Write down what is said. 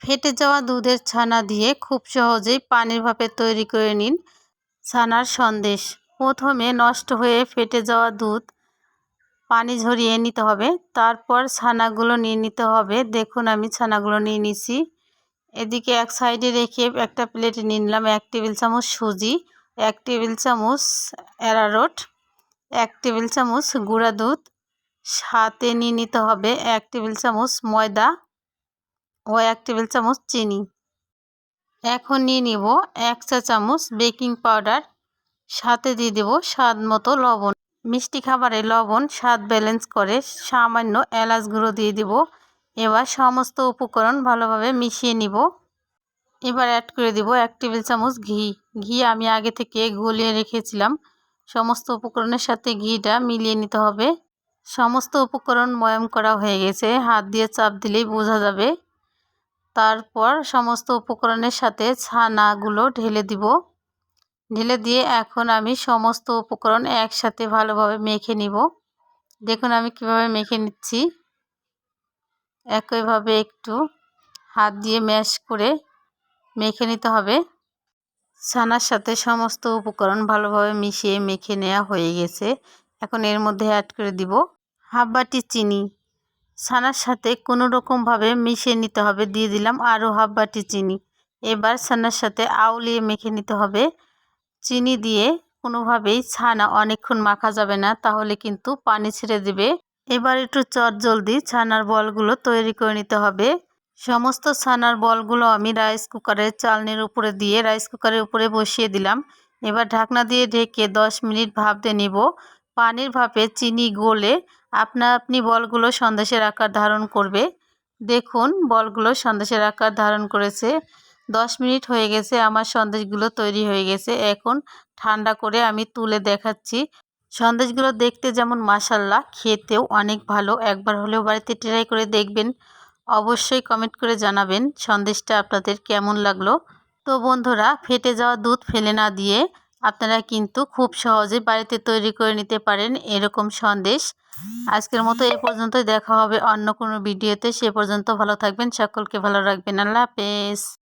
ফেটে যাওয়া দুধের ছানা দিয়ে খুব সহজেই পানির ভাপে তৈরি করে নিন ছানার সন্দেশ। প্রথমে নষ্ট হয়ে ফেটে যাওয়া দুধ পানি ঝরিয়ে নিতে হবে। তারপর ছানাগুলো নিয়ে নিতে হবে। দেখুন, আমি ছানাগুলো নিয়ে নিছি। এদিকে এক সাইডে রেখে একটা প্লেটে নিয়ে নিলাম এক টেবিল চামচ সুজি, এক টেবিল চামচ অ্যারারোট, এক টেবিল চামচ গুঁড়া দুধ, সাথে নিয়ে নিতে হবে এক টেবিল চামচ ময়দা ও এক টেবিল চামচ চিনি। এখন নিয়ে নিব এক চা চামচ বেকিং পাউডার। সাথে দিয়ে দেব স্বাদ মতো লবণ। মিষ্টি খাবারে লবণ স্বাদ ব্যালেন্স করে সামান্য এলাচ গুঁড়ো দিয়ে দিব। এবার সমস্ত উপকরণ ভালোভাবে মিশিয়ে নিব। এবার অ্যাড করে দিব এক টেবিল চামচ ঘি। ঘি আমি আগে থেকে গলিয়ে রেখেছিলাম। সমস্ত উপকরণের সাথে ঘিটা মিলিয়ে নিতে হবে। সমস্ত উপকরণ ময়াম করা হয়ে গেছে। হাত দিয়ে চাপ দিলেই বোঝা যাবে। তারপর সমস্ত উপকরণের সাথে ছানাগুলো ঢেলে দিব। ঢেলে দিয়ে এখন আমি সমস্ত উপকরণ একসাথে ভালোভাবে মেখে নিব। দেখুন আমি কীভাবে মেখে নিচ্ছি। একইভাবে একটু হাত দিয়ে ম্যাশ করে মেখে নিতে হবে। ছানার সাথে সমস্ত উপকরণ ভালোভাবে মিশিয়ে মেখে নেওয়া হয়ে গেছে। এখন এর মধ্যে অ্যাড করে দিব হাফ বাটি চিনি। ছানার সাথে কোনো রকমভাবে মিশিয়ে নিতে হবে, দিয়ে দিলাম আরও হাফ বাটি চিনি। এবার ছানার সাথে আউলিয়ে মেখে নিতে হবে। চিনি দিয়ে কোনোভাবেই ছানা অনেকক্ষণ মাখা যাবে না, তাহলে কিন্তু পানি ছেড়ে দেবে। এবার একটু চট জলদি ছানার বলগুলো তৈরি করে নিতে হবে। সমস্ত ছানার বলগুলো আমি রাইস কুকারের চালনির উপরে দিয়ে রাইস কুকারের উপরে বসিয়ে দিলাম। এবার ঢাকনা দিয়ে ঢেকে দশ মিনিট ভাপতে নিব। পানির ভাপে চিনি গলে আপনা আপনি বলগুলো সন্দেশের আকার ধারণ করবে। দেখুন, বলগুলো সন্দেশের আকার ধারণ করেছে। দশ মিনিট হয়ে গেছে, আমার সন্দেশগুলো তৈরি হয়ে গেছে। এখন ঠান্ডা করে আমি তুলে দেখাচ্ছি। সন্দেশগুলো দেখতে যেমন মাসাল্লাহ খেতেও অনেক ভালো। একবার হলেও বাড়িতে ট্রাই করে দেখবেন। অবশ্যই কমেন্ট করে জানাবেন সন্দেশটা আপনাদের কেমন লাগল। তো বন্ধুরা, ফেটে যাওয়া দুধ ফেলে না দিয়ে আপনারা কিন্তু খুব সহজে বাড়িতে তৈরি করে নিতে পারেন এরকম সন্দেশ। আজকের মতো এ পর্যন্তই। দেখা হবে অন্য কোনো ভিডিওতে। সে পর্যন্ত ভালো থাকবেন। সকলকে ভালো রাখবেন। আল্লাহ হাফেজ।